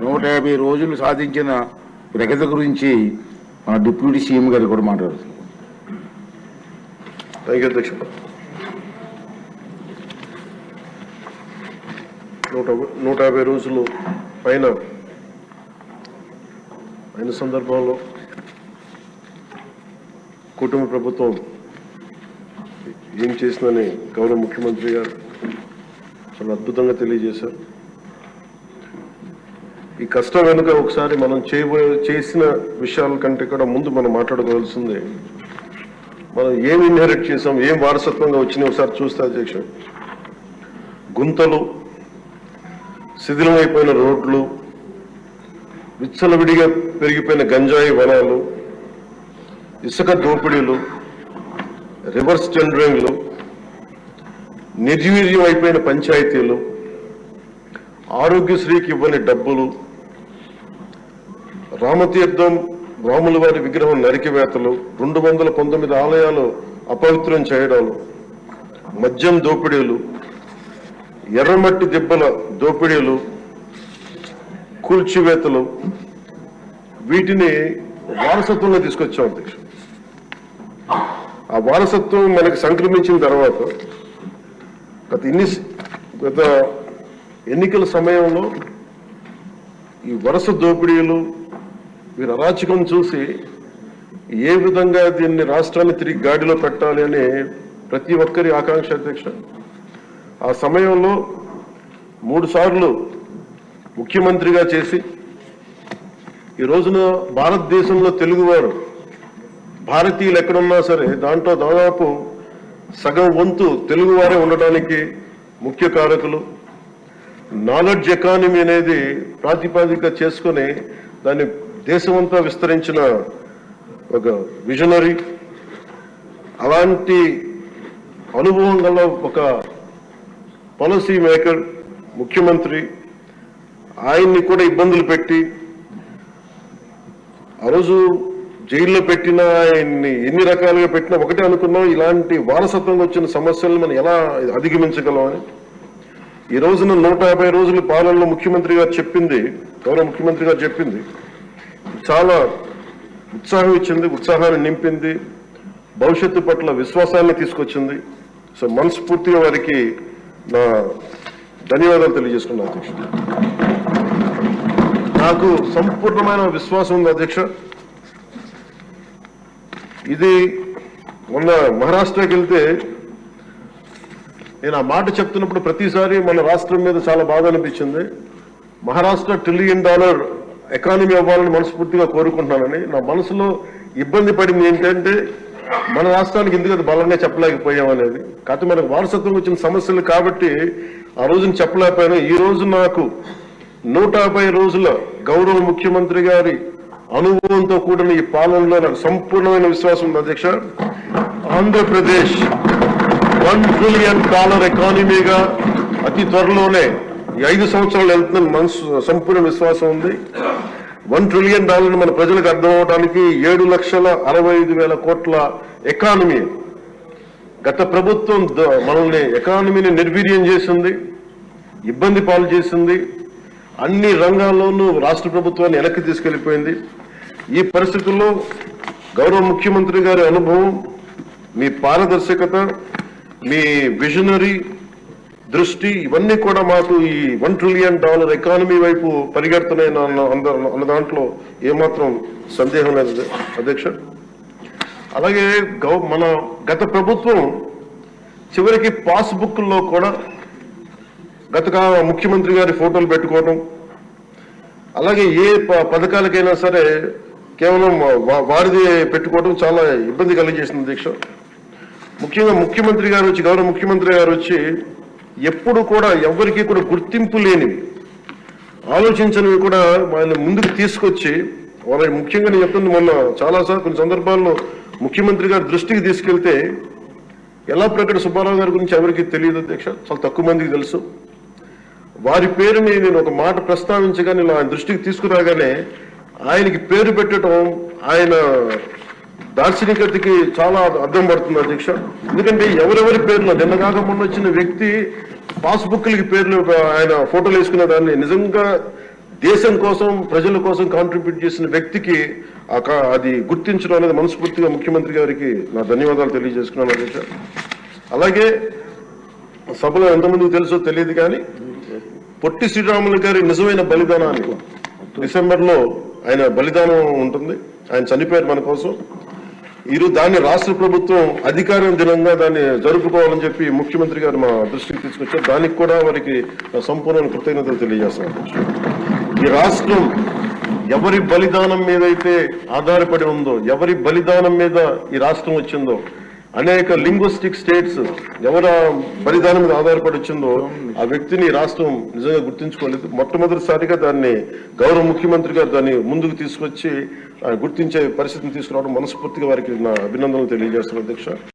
నూట యాభై రోజులు సాధించిన ప్రగతి గురించి మన డిప్యూటీ సీఎం గారు కూడా మాట్లాడుతున్నారు. అధ్యక్ష. నూట నూట యాభై రోజులు పైన అయిన సందర్భంలో కుటుంబ ప్రభుత్వం ఏం చేసిందని గౌరవ ముఖ్యమంత్రి గారు చాలా అద్భుతంగా తెలియజేశారు. ఈ కష్టం వెనుక ఒకసారి మనం చేయబోయే చేసిన విషయాల కంటే కూడా ముందు మనం మాట్లాడుకోవాల్సింది. మనం ఏమి ఇన్హెరిట్ చేసాం ఏం వారసత్వంగా వచ్చినాయి ఒకసారి చూస్తే అధ్యక్ష గుంతలు శిథిలమైపోయిన రోడ్లు విచ్చలవిడిగా పెరిగిపోయిన గంజాయి వనాలు ఇసుక దోపిడీలు రివర్స్ టెండరింగ్లు నిర్వీర్యం అయిపోయిన పంచాయతీలు ఆరోగ్యశ్రీకి ఇవ్వని డబ్బులు రామతీర్థం రాముల వారి విగ్రహం నరికివేతలు రెండు వందల పంతొమ్మిది ఆలయాలు అపవిత్రం చేయడాలు మద్యం దోపిడీలు ఎర్రమట్టి దిబ్బల దోపిడీలు కూల్చివేతలు వీటిని వారసత్వంగా తీసుకొచ్చాం అధ్యక్ష. ఆ వారసత్వం మనకు సంక్రమించిన తర్వాత గత ఇన్ని గత ఎన్నికల సమయంలో ఈ వరుస దోపిడీలు వీరు అరాచకం చూసి ఏ విధంగా దీన్ని రాష్ట్రాన్ని తిరిగి గాడిలో పెట్టాలి అని ప్రతి ఒక్కరి ఆకాంక్ష అధ్యక్ష. ఆ సమయంలో మూడు సార్లు ముఖ్యమంత్రిగా చేసి ఈ రోజున భారతదేశంలో తెలుగువారు భారతీయులు ఎక్కడున్నా సరే దాంట్లో దాదాపు సగం వంతు తెలుగువారే ఉండడానికి ముఖ్య కారకులు. నాలెడ్జ్ ఎకానమీ అనేది ప్రాతిపాదిక చేసుకొని దాన్ని దేశమంతా విస్తరించిన ఒక విజనరీ అలాంటి అనుభవం గల ఒక పాలసీ మేకర్ ముఖ్యమంత్రి ఆయన్ని కూడా ఇబ్బందులు పెట్టి ఆ రోజు జైల్లో పెట్టిన ఆయన్ని ఎన్ని రకాలుగా పెట్టినా ఒకటే అనుకున్నాం ఇలాంటి వారసత్వంగా వచ్చిన సమస్యలను మనం ఎలా అధిగమించగలమని. ఈ రోజున నూట యాభై రోజుల పాలనలో ముఖ్యమంత్రి గారు చెప్పింది గౌరవ ముఖ్యమంత్రి గారు చెప్పింది చాలా ఉత్సాహం ఇచ్చింది ఉత్సాహాన్ని నింపింది భవిష్యత్తు పట్ల విశ్వాసాన్ని తీసుకొచ్చింది. సో మనస్ఫూర్తిగా వారికి నా ధన్యవాదాలు తెలియజేసుకున్నా అధ్యక్ష. నాకు సంపూర్ణమైన విశ్వాసం ఉంది అధ్యక్ష. ఇది మొన్న మహారాష్ట్రకి వెళ్తే నేను ఆ మాట చెప్తున్నప్పుడు ప్రతిసారి మన రాష్ట్రం మీద చాలా బాధ అనిపించింది. మహారాష్ట్ర ట్రిలియన్ డాలర్ ఎకానమీ అవ్వాలని మనస్ఫూర్తిగా కోరుకుంటున్నానని నా మనసులో ఇబ్బంది పడింది ఏంటంటే మన రాష్ట్రానికి ఎందుకు అది బలంగా చెప్పలేకపోయాం అనేది కాకపోతే మనకు వారసత్వం వచ్చిన సమస్యలు కాబట్టి ఆ రోజున చెప్పలేకపోయాను ఈ రోజు నాకు నూట యాభై రోజుల గౌరవ ముఖ్యమంత్రి గారి అనుభవంతో కూడిన ఈ పాలనలో నాకు సంపూర్ణమైన విశ్వాసం ఉంది. అధ్యక్ష ఆంధ్రప్రదేశ్ వన్ ట్రిలియన్ డాలర్ ఎకానమీగా అతి త్వరలోనే ఐదు సంవత్సరాలు వెళ్తున్న మనసు సంపూర్ణ విశ్వాసం ఉంది. వన్ ట్రిలియన్ డాలర్ మన ప్రజలకు అర్థం అవడానికి ఏడు లక్షల అరవై ఐదు వేల కోట్ల ఎకానమీ. గత ప్రభుత్వం ద- మనల్ని ఎకానమీని నిర్వీర్యం చేసింది ఇబ్బంది పాలు చేసింది. అన్ని రంగాల్లోనూ రాష్ట్ర ప్రభుత్వాన్ని వెనక్కి తీసుకెళ్ళిపోయింది ఈ పరిస్థితుల్లో గౌరవ ముఖ్యమంత్రి గారి అనుభవం మీ పారదర్శకత మీ విజనరీ దృష్టి ఇవన్నీ కూడా మాకు ఈ వన్ ట్రిలియన్ డాలర్ ఎకానమీ వైపు పరిగెడుతున్నాయి అన్న అన్న- దాంట్లో ఏమాత్రం సందేహం లేదు అధ్యక్ష. అలాగే గౌ మన గత ప్రభుత్వం చివరికి పాస్బుక్లో కూడా గత ముఖ్యమంత్రి గారి ఫోటోలు పెట్టుకోవడం అలాగే ఏ ప- పథకాలకైనా సరే కేవలం వారిది పెట్టుకోవడం చాలా ఇబ్బంది కలిగజేసింది దీక్ష ముఖ్యంగా ముఖ్యమంత్రి గారు వచ్చి గౌరవ ముఖ్యమంత్రి గారు వచ్చి ఎప్పుడు కూడా ఎవరికి కూడా గుర్తింపు లేనివి ఆలోచించనివి కూడా వాళ్ళని ముందుకు తీసుకొచ్చి వాళ్ళకి ముఖ్యంగా నేను చెప్తుంది మొన్న చాలాసార్లు కొన్ని సందర్భాల్లో ముఖ్యమంత్రి గారి దృష్టికి తీసుకెళ్తే ఎలా ప్రకట సుబ్బారావు గారి గురించి ఎవరికి తెలియదు అధ్యక్ష చాలా తక్కువ మందికి తెలుసు. వారి పేరుని నేను ఒక మాట ప్రస్తావించగా నేను ఆయన దృష్టికి తీసుకురాగానే ఆయనకి పేరు పెట్టడం ఆయన దార్శనికతకి చాలా అర్థం పడుతుంది అధ్యక్ష. ఎందుకంటే ఎవరెవరి పేర్లు నిన్నగాక మొన్న వచ్చిన వ్యక్తి పాస్బుక్లకి పేర్లు ఆయన ఫోటోలు వేసుకునే దాన్ని నిజంగా దేశం కోసం ప్రజల కోసం కాంట్రిబ్యూట్ చేసిన వ్యక్తికి అది గుర్తించడం అనేది మనస్ఫూర్తిగా ముఖ్యమంత్రి గారికి నా ధన్యవాదాలు తెలియజేసుకున్నాను అధ్యక్ష. అలాగే సభలో ఎంతమందికి తెలుసో తెలియదు కానీ పొట్టి శ్రీరాములు గారి నిజమైన బలిదానాన్ని డిసెంబర్లో ఆయన బలిదానం ఉంటుంది. ఆయన చనిపోయారు మన కోసం. ఈరోజు దాన్ని రాష్ట్ర ప్రభుత్వం అధికారం దినంగా దాన్ని జరుపుకోవాలని చెప్పి ముఖ్యమంత్రి గారు మా దృష్టికి తీసుకొచ్చారు. దానికి కూడా వారికి సంపూర్ణ కృతజ్ఞతలు తెలియజేస్తాను. ఈ రాష్ట్రం ఎవరి బలిదానం మీద అయితే ఆధారపడి ఉందో ఎవరి బలిదానం మీద ఈ రాష్ట్రం వచ్చిందో అనేక లింగ్విస్టిక్ స్టేట్స్ ఎవర బలిదానం మీద ఆధారపడి వచ్చిందో ఆ వ్యక్తిని రాష్ట్రం నిజంగా గుర్తించుకోలేదు. మొట్టమొదటిసారిగా దాన్ని గౌరవ ముఖ్యమంత్రి గారు దాన్ని ముందుకు తీసుకొచ్చి గుర్తించే పరిస్థితిని తీసుకురావడం మనస్ఫూర్తిగా వారికి నా అభినందనలు తెలియజేస్తున్నాను అధ్యక్ష.